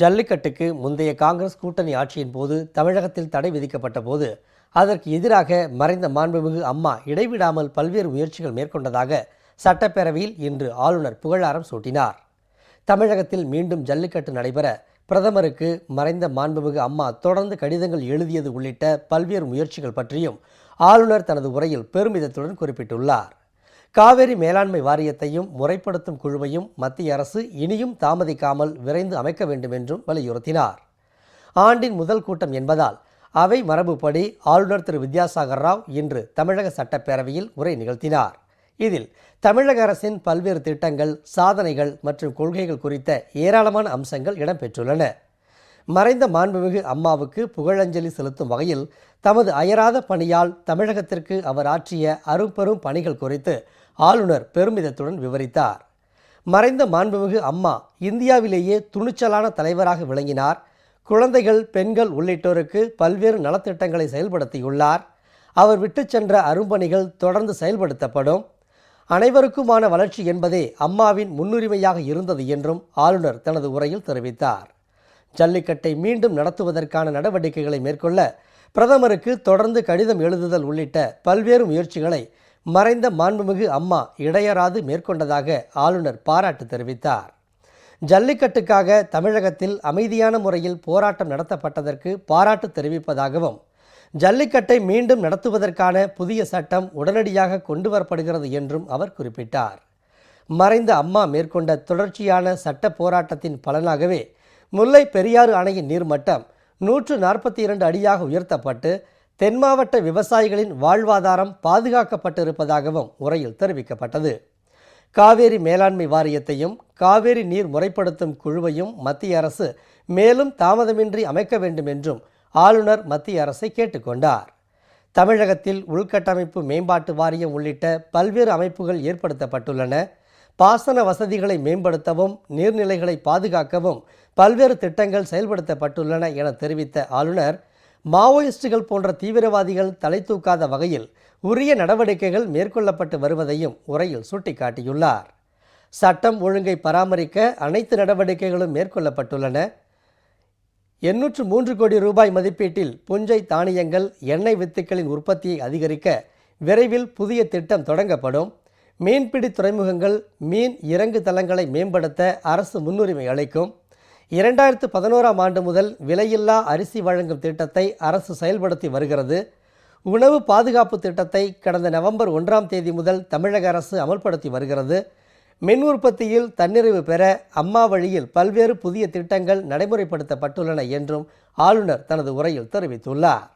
ஜல்லிக்கட்டுக்கு முந்தைய காங்கிரஸ் கூட்டணி ஆட்சியின் போது தமிழகத்தில் தடை விதிக்கப்பட்ட போது அதற்கு எதிராக மறைந்த மாண்புமிகு அம்மா இடைவிடாமல் பல்வேறு முயற்சிகள் மேற்கொண்டதாக சட்டப்பேரவையில் இன்று ஆளுநர் புகழாரம் சூட்டினார். தமிழகத்தில் மீண்டும் ஜல்லிக்கட்டு நடைபெற பிரதமருக்கு மறைந்த மாண்புமிகு அம்மா தொடர்ந்து கடிதங்கள் எழுதியது உள்ளிட்ட பல்வேறு முயற்சிகள் பற்றியும் ஆளுநர் தனது உரையில் பெருமிதத்துடன் குறிப்பிட்டுள்ளார். காவேரி மேலாண்மை வாரியத்தையும் முறைப்படுத்தும் குழுவையும் மத்திய அரசு இனியும் தாமதிக்காமல் விரைந்து அமைக்க வேண்டும் என்றும் வலியுறுத்தினார். ஆண்டின் முதல் கூட்டம் என்பதால் அவை மரபுப்படி ஆளுநர் திரு வித்யாசாகர் ராவ் இன்று தமிழக சட்டப்பேரவையில் உரை நிகழ்த்தினார். இதில் தமிழக அரசின் பல்வேறு திட்டங்கள் சாதனைகள் மற்றும் கொள்கைகள் குறித்த ஏராளமான அம்சங்கள் இடம்பெற்றுள்ளன. மறைந்த மாண்புமிகு அம்மாவுக்கு புகழஞ்சலி செலுத்தும் வகையில் தமது அயராத பணியால் தமிழகத்திற்கு அவர் ஆற்றிய அரும்பெரும் பணிகள் குறித்து ஆளுநர் பெருமிதத்துடன் விவரித்தார். மறைந்த மாண்புமிகு அம்மா இந்தியாவிலேயே துணிச்சலான தலைவராக விளங்கினார். குழந்தைகள் பெண்கள் உள்ளிட்டோருக்கு பல்வேறு நலத்திட்டங்களை செயல்படுத்தியுள்ளார். அவர் விட்டுச் சென்ற அரும்பணிகள் தொடர்ந்து செயல்படுத்தப்படும். அனைவருக்குமான வளர்ச்சி என்பதே அம்மாவின் முன்னுரிமையாக இருந்தது என்றும் ஆளுநர் தனது உரையில் தெரிவித்தார். ஜல்லிக்கட்டை மீண்டும் நடத்துவதற்கான நடவடிக்கைகளை மேற்கொள்ள பிரதமருக்கு தொடர்ந்து கடிதம் எழுதுதல் உள்ளிட்ட பல்வேறு முயற்சிகளை மறைந்த மாண்புமிகு அம்மா இடையராது மேற்கொண்டதாக ஆளுநர் பாராட்டு தெரிவித்தார். ஜல்லிக்கட்டுக்காக தமிழகத்தில் அமைதியான முறையில் போராட்டம் நடத்தப்பட்டதற்கு பாராட்டு தெரிவிப்பதாகவும் ஜல்லிக்கட்டை மீண்டும் நடத்துவதற்கான புதிய சட்டம் உடனடியாக கொண்டு வரப்படுகிறது என்றும் அவர் குறிப்பிட்டார். மறைந்த அம்மா மேற்கொண்ட தொடர்ச்சியான சட்ட போராட்டத்தின் பலனாகவே முல்லை பெரியாறு அணையின் நீர்மட்டம் நூற்று நாற்பத்தி இரண்டு அடியாக உயர்த்தப்பட்டு தென் மாவட்ட விவசாயிகளின் வாழ்வாதாரம் பாதுகாக்கப்பட்டிருப்பதாகவும் உரையில் தெரிவிக்கப்பட்டது. காவேரி மேலாண்மை வாரியத்தையும் காவேரி நீர் முறைப்படுத்தும் குழுவையும் மத்திய அரசு மேலும் தாமதமின்றி அமைக்க வேண்டும் என்றும் ஆளுநர் மத்திய அரசை கேட்டுக்கொண்டார். தமிழகத்தில் உள்கட்டமைப்பு மேம்பாட்டு வாரியம் உள்ளிட்ட பல்வேறு அமைப்புகள் ஏற்படுத்தப்பட்டுள்ளன. பாசன வசதிகளை மேம்படுத்தவும் நீர்நிலைகளை பாதுகாக்கவும் பல்வேறு திட்டங்கள் செயல்படுத்தப்பட்டுள்ளன என தெரிவித்த ஆளுநர் மாவோயிஸ்டுகள் போன்ற தீவிரவாதிகள் தலை தூக்காத வகையில் உரிய நடவடிக்கைகள் மேற்கொள்ளப்பட்டு வருவதையும் உரையில் சுட்டிக்காட்டியுள்ளார். சட்டம் ஒழுங்கை பராமரிக்க அனைத்து நடவடிக்கைகளும் மேற்கொள்ளப்பட்டுள்ளன. எண்ணூற்று மூன்று கோடி ரூபாய் மதிப்பீட்டில் புஞ்சை தானியங்கள் எண்ணெய் வித்துக்களின் உற்பத்தியை அதிகரிக்க விரைவில் புதிய திட்டம் தொடங்கப்படும். மீன்பிடி துறைமுகங்கள் மீன் இறங்கு தளங்களை மேம்படுத்த அரசு முன்னுரிமை அளிக்கும். இரண்டாயிரத்து பதினோராம் ஆண்டு முதல் விலையில்லா அரிசி வழங்கும் திட்டத்தை அரசு செயல்படுத்தி வருகிறது. உணவு பாதுகாப்பு திட்டத்தை கடந்த நவம்பர் ஒன்றாம் தேதி முதல் தமிழக அரசு அமல்படுத்தி வருகிறது. மின் உற்பத்தியில் தன்னிறைவு பெற அம்மா வழியில் பல்வேறு புதிய திட்டங்கள் நடைமுறைப்படுத்தப்பட்டுள்ளன என்றும் ஆளுநர் தனது உரையில் தெரிவித்துள்ளார்.